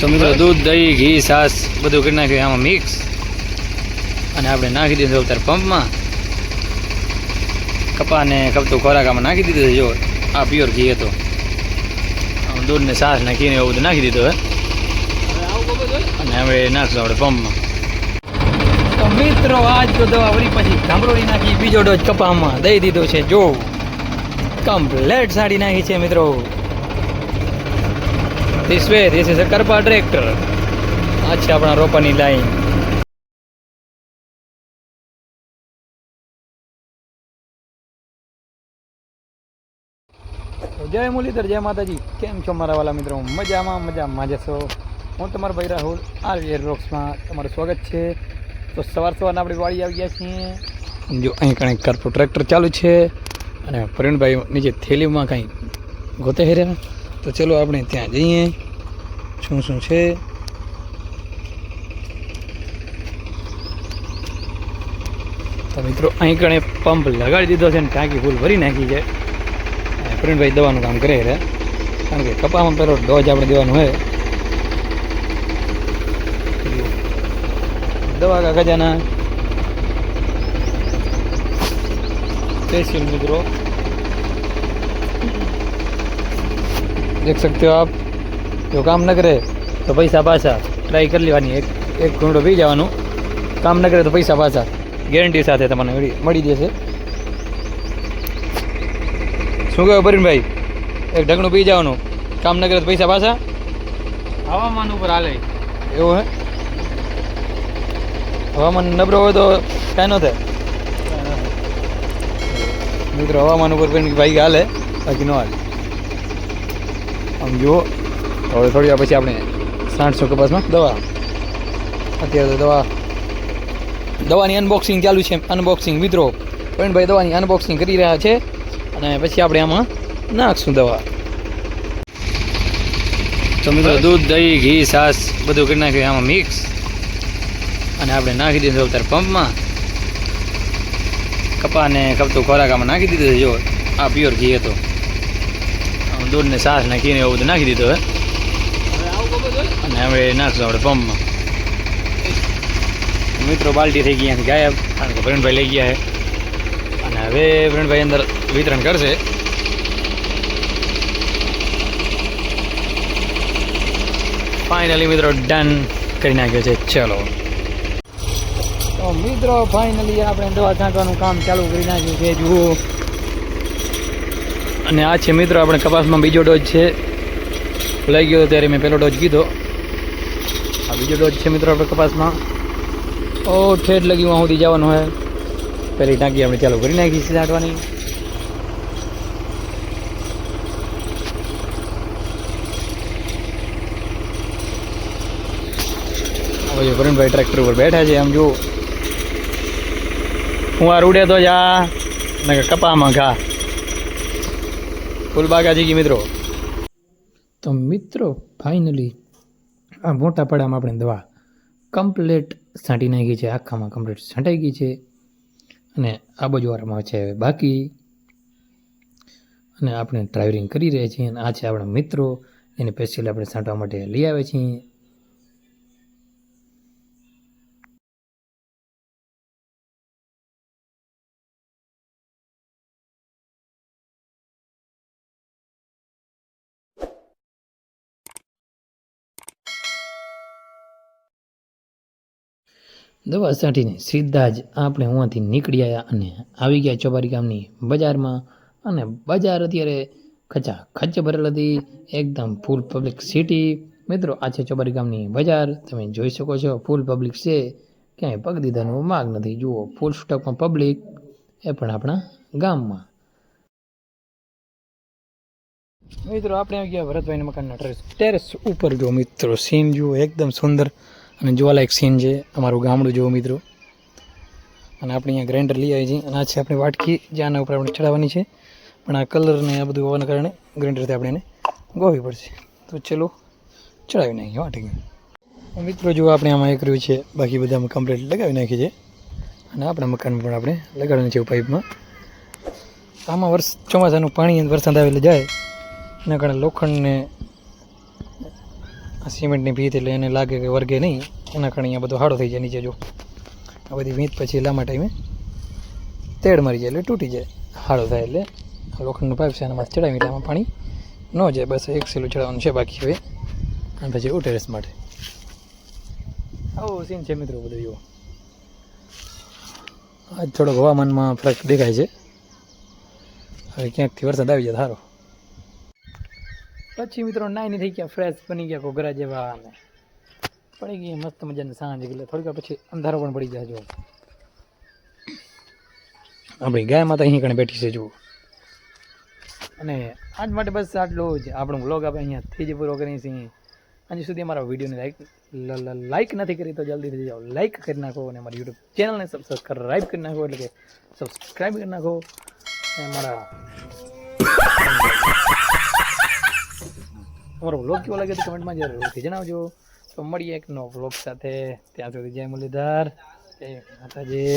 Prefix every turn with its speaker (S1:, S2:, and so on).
S1: તો દૂધ, દહીં, ઘી છાસ બધું કરી નાખ્યું. આમાં મિક્સ અને આપણે નાખી દીધું અત્યારે પંપમાં કપાને કપતું ખોરાક આમાં નાખી દીધું છે. જો, આ પ્યોર ઘી હતો. દૂધને છાસ નાખીને એવું બધું નાખી દીધું હવે અને હવે નાખશું આપણે પંપમાં તો મિત્રો, આજ તો દવા વળી પછી ગામરોડી નાખી. બીજો ડોઝ કપામાં દઈ દીધો છે. જો કમ્પ્લેટ સાડી નાખી છે મિત્રો. This way this is a કરપા tractor આ છે આપણા રોપાની લાઈન જય મુરલીધર, જય માતાજી. કેમ છો મારા વાલા મિત્રો? મજામાં મજામાં. જશો હું તમારો ભાઈ રાહુલ આરવીઆર રોક્સમાં તમારું સ્વાગત છે. તો સવાર સવારના આપણે વાળી આવી ગયા છીએ. જો અહીં કંઈક કરપો ટ્રેક્ટર ચાલુ છે અને પ્રવીણભાઈ નીચે થેલીમાં કંઈ ગોતે હેર્યા તો ચલો આપણે ત્યાં જઈએ. શું શું છે તો મિત્રો અહીં કણે પંપ લગાડી દીધો છે ને ટાંકી ફૂલ ભરી નાખી છે અને પ્રવીણભાઈ દવાનું કામ કરે છે કારણ કે કપામાં પેલો ડોઝ આપણે દેવાનું હોય દવા કા ખજાના स्पेशल मित्रों देख सकते हो आप જો કામ ન કરે તો પૈસા પાછા ટ્રાય કરી લેવાની. એક એક ઘૂંટો પી જવાનું. કામ ન કરે તો પૈસા પાછા ગેરંટી સાથે તમને મળી જશે. શું કહ્યું પરિણભાઈ? એક ઢગણું પી જવાનું. કામ ન કરે તો પૈસા પાછા?
S2: હવામાન ઉપર હાલે.
S1: એવું હે? હવામાન નબળો હોય તો કાંઈ ન થાય. મિત્રો હવામાન ઉપર પણ બાઈક હાલે બાકી ન હાલે. આમ જુઓ. હવે થોડી વાર પછી આપણે સાઠસો કપાસમાં દવા. અત્યારે તો દવા દવાની અનબોક્સિંગ ચાલુ છે. અનબોક્સિંગ મિત્રો પ્રવીણભાઈ દવાની અનબોક્સિંગ કરી રહ્યા છે. અને પછી આપણે આમાં નાખશું દવા. તો મિત્રો દૂધ, દહીં, ઘી સાસ બધું કરી નાખ્યું આમાં મિક્સ અને આપણે નાખી દીધું અત્યારે પંપમાં કપાને કપતું ખોરાક આમાં નાખી દીધું જો આ પ્યોર ઘી હતો. દૂધને દૂધ ને છાશ ને એવું બધું નાખી દીધું હે અને હવે નાખશું આપણે પંપમાં મિત્રો બાલટી થઈ ગયા ગાયબ કારણ કે પ્રવીણભાઈ લઈ ગયા છે. અને હવે પ્રવીણભાઈ અંદર વિતરણ કરશે. ફાઇનલી મિત્રો ડન કરી નાખ્યો છે. ચલો. તો મિત્રો ફાઇનલી આપણે દવા છાંટવાનું કામ ચાલુ કરી નાખ્યું છે જુઓ. અને આ છે મિત્રો આપણે કપાસમાં બીજો ડોઝ છે. લઈ ગયો ત્યારે મેં પહેલો ડોઝ કીધો. આ બીજો ડોઝ છે મિત્રો આપણે કપાસમાં. ઓ, ઠેઠ લગી વાં સુધી જવાનું હોય. પહેલી ટાંકી આપણે ચાલુ કરી નાખી છે છાંટવાની હવે જો ટ્રેક્ટર ઉપર બેઠા છે, આમ જો હું આ રૂડે તો જા ને કપામાં ઘા. ફૂલબાગા કી મિત્રો. તો મિત્રો ફાઇનલી આ મોટા પડામાં આપણે દવા કમ્પ્લેટ છાંટી નાખી છે. આખામાં કમ્પ્લેટ છાંટાઈ ગઈ છે. અને આ બાજુ વાળામાં છે બાકી. અને આપણે ડ્રાઇવિંગ કરી રહ્યા છીએ. અને આ છે આપણા મિત્રો. એને સ્પેશિયલ આપણે છાંટવા માટે લઈ આવે છીએ. દવા છાંટીને સીધા જ આપણે ઉहाँથી નીકળી આવ્યા અને આવી ગયા ચોબારી ગામની બજારમાં અને બજાર અત્યારે ખચા ખચ ભરેલ હતી. એકદમ ફૂલ પબ્લિક સિટી મિત્રો, આ છે ચોબારી ગામની બજાર. તમે જોઈ શકો છો ફૂલ પબ્લિક છે. ક્યાંય પગ દીધાનું માગ નથી. જુઓ ફૂલ સ્ટોકમાં પબ્લિક એ પણ આપણા ગામમાં. મિત્રો, આપણે આવી ગયા ભરતભાઈના મકાનના ટેરેસ ઉપર જો મિત્રો સીન જુઓ, એકદમ સુંદર. અને જોવાલાયક સીન છે, અમારું ગામડું જોવો મિત્રો. અને આપણે અહીંયા ગ્રાઇન્ડર લઈ આવી છીએ. અને આ છે આપણે વાટકી, જે આના ઉપર આપણે ચડાવવાની છે. પણ આ કલર ને આ બધું હોવાના કારણે ગ્રાઇન્ડરથી આપણે એને ગોવી પડશે. તો ચલો, ચડાવી નાખીએ વાટકી. મિત્રો, જો આપણે આમાં એક રહ્યું છે, બાકી બધા કમ્પ્લીટ લગાવી નાખી છે અને આપણા મકાનમાં પણ આપણે લગાડવાનું છે પાઇપમાં આમાં વર્ષ ચોમાસાનું પાણી વરસાદ આવેલું જાય. એના કારણે લોખંડને આ સિમેન્ટની ભીત એટલે એને લાગે કે વર્ગે નહીં. એના કારણે અહીંયા બધો હાડો થઈ જાય નીચે જો. આ બધી ભીત પછી લાંબા ટાઈમે તેડ મરી જાય એટલે તૂટી જાય. હાડો થાય એટલે લોખંડનું પાઇપ છે એનામાં ચડાવી એટલે પાણી ન જાય. બસ એક સેલું ચડાવવાનું છે બાકી હવે. અને પછી એવું ટેરેસ માટે. આવો સીન છે મિત્રો બધું જુઓ આજ થોડોક હવામાનમાં ફરક દેખાય છે. હવે ક્યાંકથી વરસાદ આવી જાય સારો. પછી મિત્રો નાઈને થઈ ગયા ફ્રેશ બની ગયા ઘોઘરા જેવા અને પડી ગઈ મસ્ત મજાની સાંજ એટલે થોડીક પછી અંધારો પણ પડી જાય જો આપણી ગાય માતા અહીં કણે બેઠી છે, જુઓ. અને આજ માટે બસ આટલું જ. આપણો વ્લોગ આપણે અહીંયાથી જ પૂરો કરીએ છીએ. હજી સુધી અમારા વિડીયોને લાઈક લાઈક નથી કરી તો જલ્દીથી જાઓ. લાઈક કરી નાખો અને અમારી યુટ્યુબ ચેનલને સબસ્ક્રાઈબ કરી નાખો, એટલે કે સબસ્ક્રાઈબ કરી નાખો. અને અમારા અમારો વ્લોગ કેવો લાગે તો કમેન્ટમાં જરૂરથી જણાવજો. તો મળીએ એક નવો વ્લોગ સાથે. ત્યાં સુધી જય મુરલીધર. જય માતાજી.